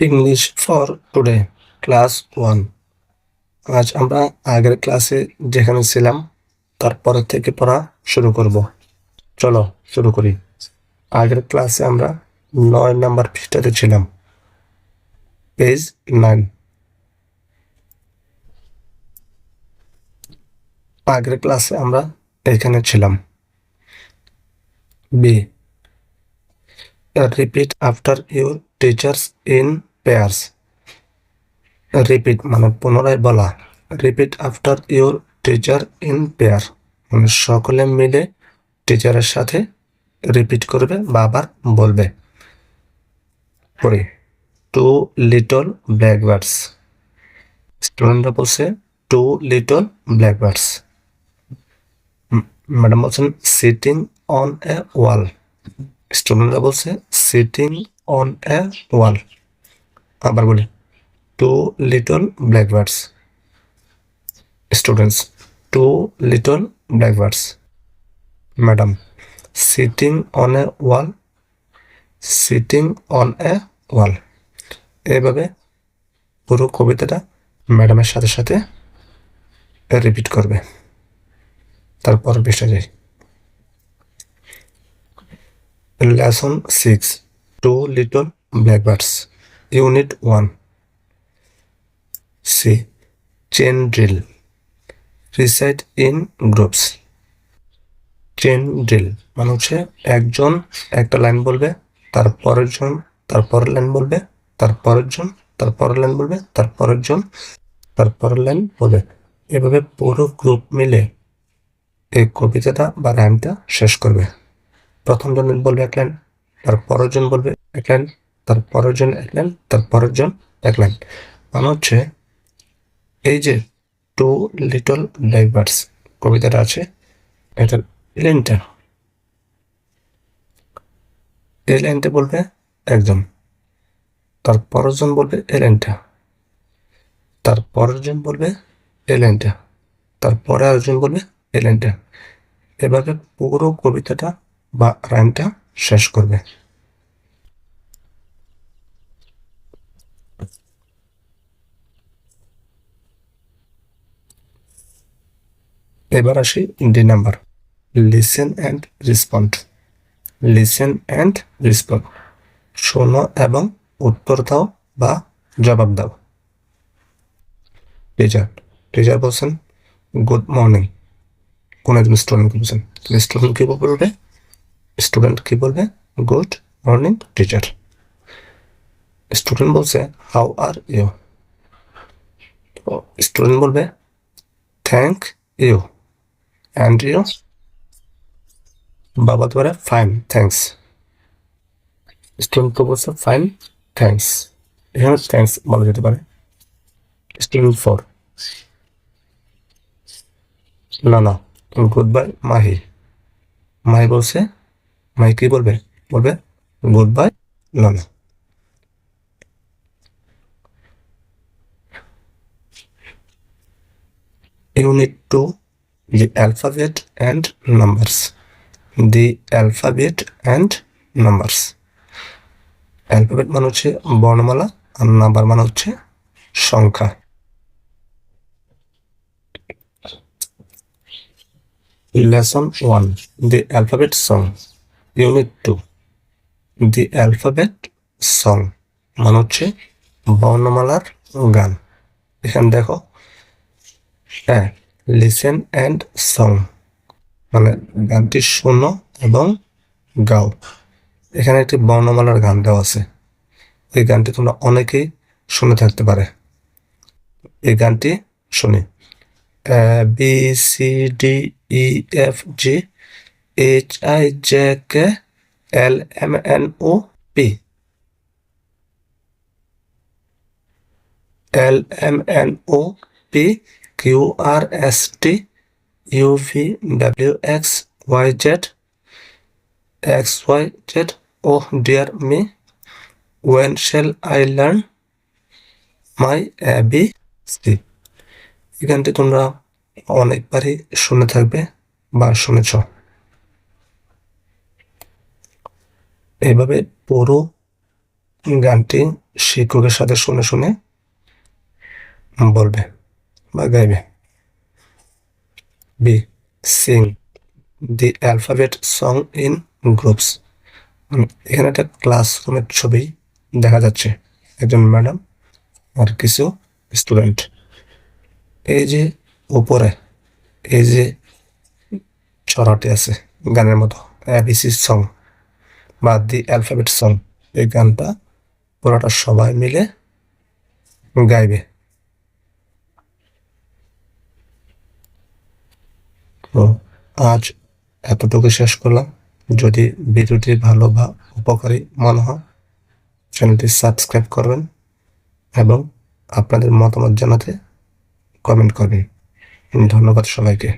English for today class one আজ আমরা আগের ক্লাসে যেখানে ছিলাম তারপর থেকে পড়া শুরু করব। চলো, শুরু করি। আগের ক্লাসে আমরা নয় নাম্বার পৃষ্ঠাতে ছিলাম। পেজ নাইন আগের ক্লাসে আমরা এখানে ছিলাম। B repeat after your teachers in pairs repeat মানে পুনরায় বলা। Repeat after your teacher in pair মানে সকলে মিলে টিচারের সাথে রিপিট করবে বা আবার বলবে। পড়ি। টু লিটল ব্ল্যাকবার্ডস স্টুডেন্টরা বলছে টু লিটল ব্ল্যাকবার্ডস ম্যাডাম বলছেন সিটিং অন এ ওয়াল স্টুডেন্টরা বলছে সিটিং অন এ ওয়াল আবার বলি। Two little blackbirds students two little blackbirds madam sitting on a wall sitting on a wall এইভাবে পুরো কবিতাটা ম্যাডামের সাথে সাথে রিপিট করবে। তারপর বেসে যাই। Lesson six two little blackbirds unit one. C chain drill. Recite in groups. Chain drill মানে হচ্ছে একজন একটা লাইন বলবে তারপরের জন তারপরের লাইন বলবে তারপরের জন তারপরের লাইন বলবে তারপরের জন তারপরের লাইন বলবে। এভাবে পুরো গ্রুপ মিলে এই কবিতাটা বা রাইমটা শেষ করবে। প্রথম জন বলবে এক লাইন, তার পরের জন বলবে এক লাইন তার পরের জন এক লাইন তার পরের জন এক লাইন। মানে হচ্ছে এই যে টু লিটল ব্ল্যাকবার্ডস কবিতাটা আছে এটার লাইনটা। এই লাইনটা বলবে একজন তার পরের জন বলবে এই লাইনটা। তার জন বলবে এই লাইনটা। তারপরে আরেকজন বলবে এই লাইনটা। এভাবে পুরো কবিতাটা বা রাইমটা শেষ করবে। এবার আসি D number listen and respond listen and respond শোনো এবং উত্তর দাও বা জবাব দাও। টিচার টিচার বলছেন গুড মর্নিং কোন একজন স্টুডেন্টকে বলছেন। স্টুডেন্ট কি বলবে? স্টুডেন্ট কি বলবে? গুড মর্নিং টিচার স্টুডেন্ট বলছে হাউ আর ইউ স্টুডেন্ট বলবে থ্যাংক ইউ ইউ বাবা তোমার ফাইন থ্যাংকস স্টুডেন্টকে বলছে ফাইন থ্যাংকস এখানে থ্যাংকস বলা যেতে পারে। স্টুডেন্ট ফোর না না গুড বাই মাহি। মাহি বলছে, মাহি কি বলবে? বলবে গুড বাই লানা Unit 2 The alphabet and numbers. The alphabet and numbers. Alphabet মানে হচ্ছে বর্ণমালা আর নাম্বার মানে হচ্ছে সংখ্যা lesson one the alphabet song unit two the alphabet song মানে হচ্ছে বর্ণমালার গান এখানে দেখো হ্যাঁ লিসেন অ্যান্ড সং মানে গানটি শোনো এবং গাও। এখানে একটি বর্ণমালার গান দেওয়া আছে। এই গানটি তোমরা অনেকেই শুনে থাকতে পারে। এই গানটি শুনি। B C D E F G H I J K L M N O P L M N O P Q R S T U V W X Y Z X Y Z oh dear me when shall I my A B C এই গানটি তোমরা অনেকবারই শুনে থাকবে বা শুনেছ। এইভাবে পুরো গানটি শিক্ষকের সাথে শুনে শুনে বলবে। বা গাইবে B sing the alphabet song in groups এখানে একটা ক্লাসরুমের ছবি দেখা যাচ্ছে। একজন ম্যাডাম আর কিছু স্টুডেন্ট এই যে উপরে, এই যে ছড়াটি আছে গানের মতো এবিসি সং বা দি অ্যালফাবেট সং এই গানটা পুরোটা সবাই মিলে গাইবে। তো আজ এতটুকু শেষ করলাম। যদি ভিডিওটি ভালো বা উপকারী মনে হয়, চ্যানেলটি সাবস্ক্রাইব করবেন এবং আপনাদের মতামত জানাতে কমেন্ট করবেন। ধন্যবাদ সবাইকে।